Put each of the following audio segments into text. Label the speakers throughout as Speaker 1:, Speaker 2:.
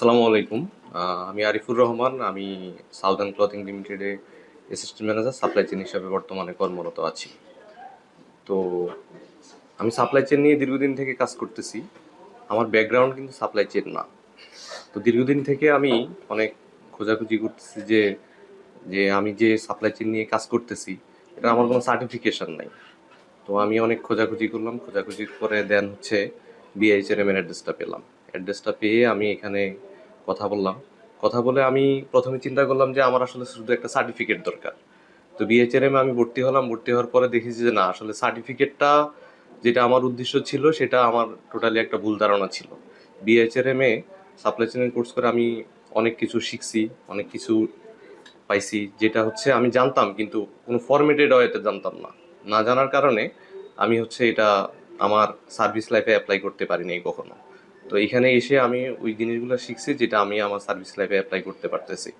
Speaker 1: আসসালামু আলাইকুম। আমি আরিফুর রহমান, আমি সাউদার্ন ক্লথিং লিমিটেডে অ্যাসিস্ট্যান্ট ম্যানেজার সাপ্লাই চেন হিসাবে বর্তমানে কর্মরত আছি। তো আমি সাপ্লাই চেন নিয়ে দীর্ঘদিন থেকে কাজ করতেছি। আমার ব্যাকগ্রাউন্ড কিন্তু সাপ্লাই চেন না। তো দীর্ঘদিন থেকে আমি অনেক খোঁজাখুঁজি করতেছি যে যে আমি যে সাপ্লাই চেন নিয়ে কাজ করতেছি, এটা আমার কোনো সার্টিফিকেশন নাই। তো আমি অনেক খোঁজাখুঁজি করলাম। খোঁজাখুঁজি করে দেন হচ্ছে বিআইচএর এম অ্যাড্রেসটা পেলাম। অ্যাড্রেসটা পেয়ে আমি এখানে কথা বললাম। কথা বলে আমি প্রথমে চিন্তা করলাম যে আমার আসলে শুধু একটা সার্টিফিকেট দরকার। তো বিএচআরএম আমি ভর্তি হলাম, ভর্তি হওয়ার পরে দেখেছি যে না, আসলে সার্টিফিকেটটা যেটা আমার উদ্দেশ্য ছিল, সেটা আমার টোটালি একটা ভুল ধারণা ছিল। বিএচআরএম এ সাপ্লাই চেনের কোর্স করে আমি অনেক কিছু শিখছি, অনেক কিছু পাইছি, যেটা হচ্ছে আমি জানতাম, কিন্তু কোনো ফরমেটেড ওয়েতে জানতাম না। না জানার কারণে আমি হচ্ছে এটা আমার সার্ভিস লাইফে অ্যাপ্লাই করতে পারিনি কখনো। তো এখানে এসে আমি ওই জিনিসগুলো শিখছি যেটা আমি আমার সার্ভিস লাইফে অ্যাপ্লাই করতে পারতেছি।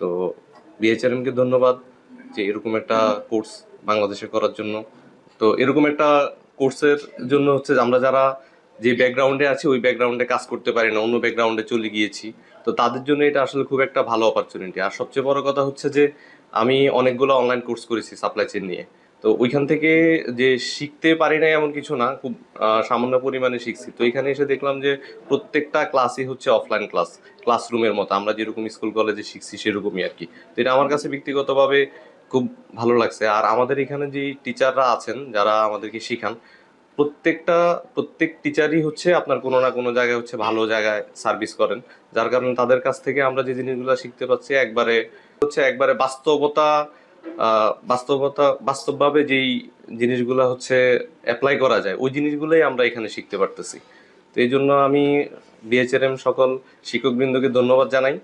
Speaker 1: তো বিএচআরএমকে ধন্যবাদ যে এরকম একটা কোর্স বাংলাদেশে করার জন্য। তো এরকম একটা কোর্সের জন্য হচ্ছে আমরা যারা যে ব্যাকগ্রাউন্ডে আছি, ওই ব্যাকগ্রাউন্ডে কাজ করতে পারি না, অন্য ব্যাকগ্রাউন্ডে চলে গিয়েছি। তো তাদের জন্য এটা আসলে খুব একটা ভালো অপরচুনিটি আর সবচেয়ে বড় কথা হচ্ছে যে আমি অনেকগুলো অনলাইন কোর্স করেছি সাপ্লাই চেন নিয়ে। তো ওইখান থেকে যে শিখতে পারি না এমন কিছু না, খুব সামান্য পরিমাণে শিখছি। তো এখানে এসে দেখলাম যে প্রত্যেকটা ক্লাসই হচ্ছে অফলাইন ক্লাস ক্লাসরুমের মতো। আমরা যেরকম স্কুল কলেজে শিখছি সেরকমই আর কি। তো এটা আমার কাছে ব্যক্তিগতভাবে খুব ভালো লাগছে। আর আমাদের এখানে যে টিচাররা আছেন, যারা আমাদেরকে শেখান, প্রত্যেকটা, প্রত্যেক টিচারই হচ্ছে আপনার কোনো না কোনো জায়গায় হচ্ছে ভালো জায়গায় সার্ভিস করেন। যার কারণে তাদের কাছ থেকে আমরা যে জিনিসগুলো শিখতে পাচ্ছি একবারে হচ্ছে একবারে বাস্তবতা বাস্তবতা বাস্তবভাবে যেই জিনিসগুলো হচ্ছে অ্যাপ্লাই করা যায়, ওই জিনিসগুলোই আমরা এখানে শিখতে পারতেছি। তো এই জন্য আমি বিএচআরএম সকল শিক্ষকবৃন্দকে ধন্যবাদ জানাই।